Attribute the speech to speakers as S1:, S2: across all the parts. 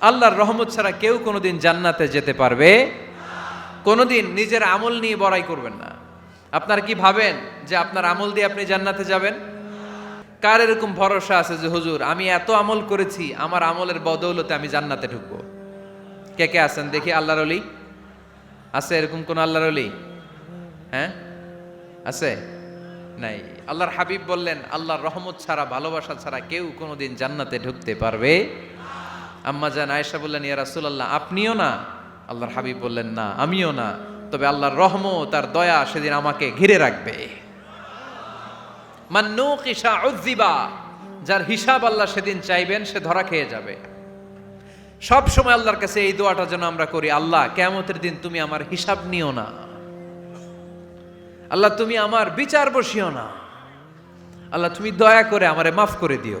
S1: আল্লাহর রহমত ছাড়া কেউ কোনোদিন জান্নাতে যেতে পারবে কোনোদিন নিজের আমল নিয়ে বড়াই করবেন না। আপনারা কি ভাবেন যে আপনার আমল দিয়ে আপনি জান্নাতে যাবেন? কার এরকম ভরসা আছে যে, হুজুর, আমি এত আমল করেছি, আমার আমলের বদৌলতে আমি জান্নাতে ঢুকবো কে কে আছেন? দেখি আল্লাহর অলি আছে এরকম কোন আল্লাহর অলি হ্যাঁ? আছে? নাই। আল্লাহর হাবিব বললেন, আল্লাহর রহমত ছাড়া, ভালোবাসা ছাড়া কেউ কোনোদিন জান্নাতে ঢুকতে পারবে আম্মা জান আয়েশা বললেন, ইয়া রাসূলুল্লাহ, আপনিও না? আল্লাহর হাবিব বললেন, না, আমিও না। তবে আল্লাহর রহম তার দয়া সেদিন আমাকে ঘিরে রাখবে। যার হিসাব আল্লাহ সেদিন চাইবেন, সে ধরা খেয়ে যাবে। সব সময় আল্লাহর কাছে এই দোয়াটা যেন আমরা করি, আল্লাহ কেমতের দিন তুমি আমার হিসাব নিও না। আল্লাহ, তুমি আমার বিচার বসিও না। আল্লাহ, তুমি দয়া করে আমারে মাফ করে দিও।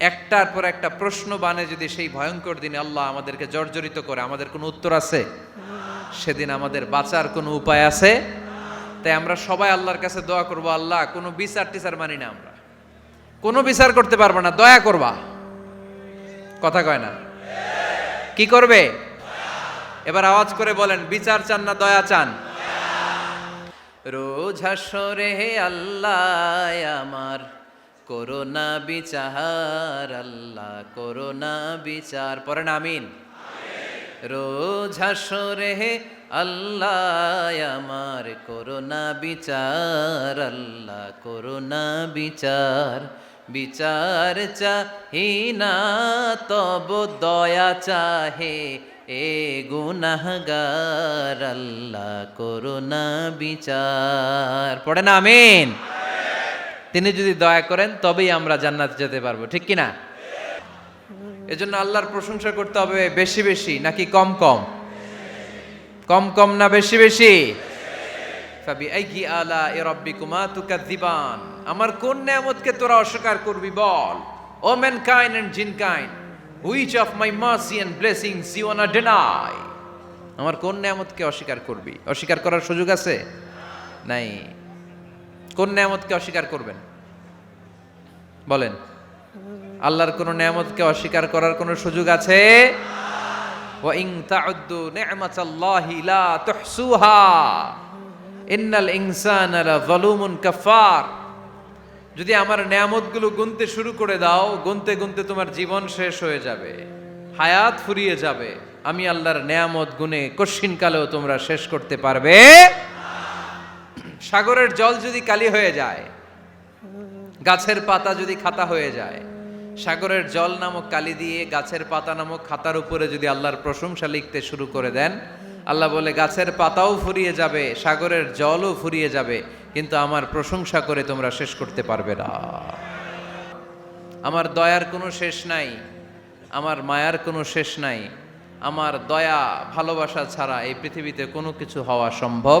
S1: একটার পর একটা প্রশ্ন বানে যদি সেই ভয়ঙ্কর দিনে আল্লাহ আমাদেরকে জর্জরিত করে, আমাদের কোনো উত্তর আছে? সেদিন আমাদের বাঁচার কোনো উপায় আছে? তাই আমরা সবাই আল্লাহর কাছে দোয়া করব, আল্লাহ, কোনো বিচার টিচার মানি না আমরা। কোনো বিচার করতে পারব না, দয়া করবা। কথা কয় না? কি করবে? এবার আওয়াজ করে বলেন, বিচার চান না, দয়া চান? রোজ হাসরে আল্লাহ, আমার করোনা বিচার, আল্লাহ করোনা বিচার। পরে আমিন। রোজ হাসরে আল্লাহ, আমার করোনা বিচার, আল্লাহ করোনা বিচার। বিচার চাহি না, তব দয়া চাহে এ গুনাহগার, আল্লাহ করোনা বিচার। পড়ে না আমিন। তিনি যদি দয়া করেন, তবেই আমরা জান্নাতে যেতে পারব। ঠিক কি না এজন্য আল্লাহর প্রশংসা করতে হবে বেশি বেশি, নাকি কম কম? কম কম না বেশি বেশি? আমার কোন নিয়ামতকে তোরা অস্বীকার করবি বল? O mankind and jinn kind which of my mercy and blessings you wanna deny আমার কোন নিয়ামতকে অস্বীকার করবি? অস্বীকার করার সুযোগ আছে? নাই। কোন নিয়ামতকে অস্বীকার করবেন? বলেন। আল্লাহর কোন নিয়ামতকে অস্বীকার করার কোন সুযোগ আছে? যদি আমার নিয়ামতগুলো গুনতে শুরু করে দাও, গুনতে গুনতে তোমার জীবন শেষ হয়ে যাবে। হায়াত ফুরিয়ে যাবে। আমি আল্লাহর নিয়ামত গুনে কশিন কালেও তোমরা শেষ করতে পারবে। সাগরের জল যদি কালি হয়ে যায়, গাছের পাতা যদি খাতা হয়ে যায়, সাগরের জল নামক কালি দিয়ে গাছের পাতা নামক খাতার উপরে যদি আল্লাহর প্রশংসা লিখতে শুরু করে দেন, আল্লাহ বলে, গাছের পাতাও ফুরিয়ে যাবে, সাগরের জলও ফুরিয়ে যাবে, কিন্তু আমার প্রশংসা করে তোমরা শেষ করতে পারবে না। আমার দয়ার কোনো শেষ নাই, আমার মায়ার কোনো শেষ নাই, আমার দয়া ভালোবাসা ছাড়া এই পৃথিবীতে কোনো কিছু হওয়া সম্ভব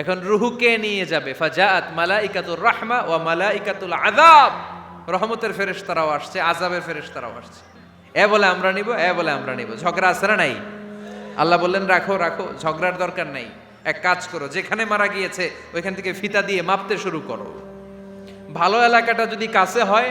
S1: এখন রুহু কে নিয়ে যাবে। ফাজাত মালাইকাতুর রাহমা ওয়া মালাইকাতুল আজাব রহমতের ফেরেশতারাও আসছে, আযাবের ফেরেশতারাও আসছে। এ বলে আমরা নিব, এ বলে আমরা নিব। ঝগড়া আছে না নাই? আল্লাহ বললেন, রাখো রাখো, ঝগড়ার দরকার নাই। এক কাজ করো, যেখানে মারা গিয়েছে, ওইখান থেকে ফিতা দিয়ে মাপতে শুরু করো। ভালো এলাকাটা যদি কাছে হয়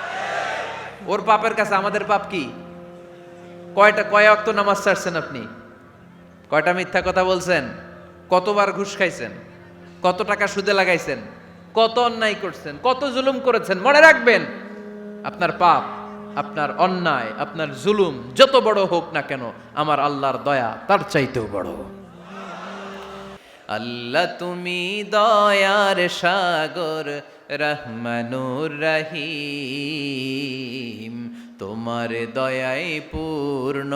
S1: ওর পাপের কাছে আমাদের পাপ কি? কয়টা, কয় অক্ত নামাজ ছাড়ছেন আপনি? কয়টা মিথ্যা কথা বলছেন? কতবার ঘুষ খাইছেন? কত টাকা সুদে লাগাইছেন? কত অন্যায় করছেন? কত জুলুম করেছেন? মনে রাখবেন, আপনার পাপ, আপনার অন্যায়, আপনার জুলুম যত বড় হোক না কেন, আমার আল্লাহর দয়া তার চাইতেও বড়। আল্লাহ তুমি দয়ার সাগর রহমানুর রহিম, তোমার দয়াই পূর্ণ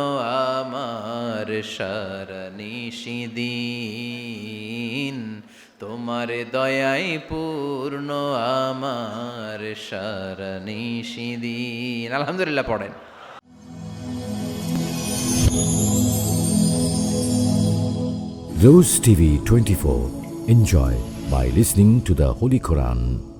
S1: আমার সারনিশিদিন তোমার দয়াই পূর্ণ আমার সারনিশিদিন আলহামদুলিল্লাহ, পড়েন
S2: Rose TV 24. Enjoy by listening to the Holy Quran.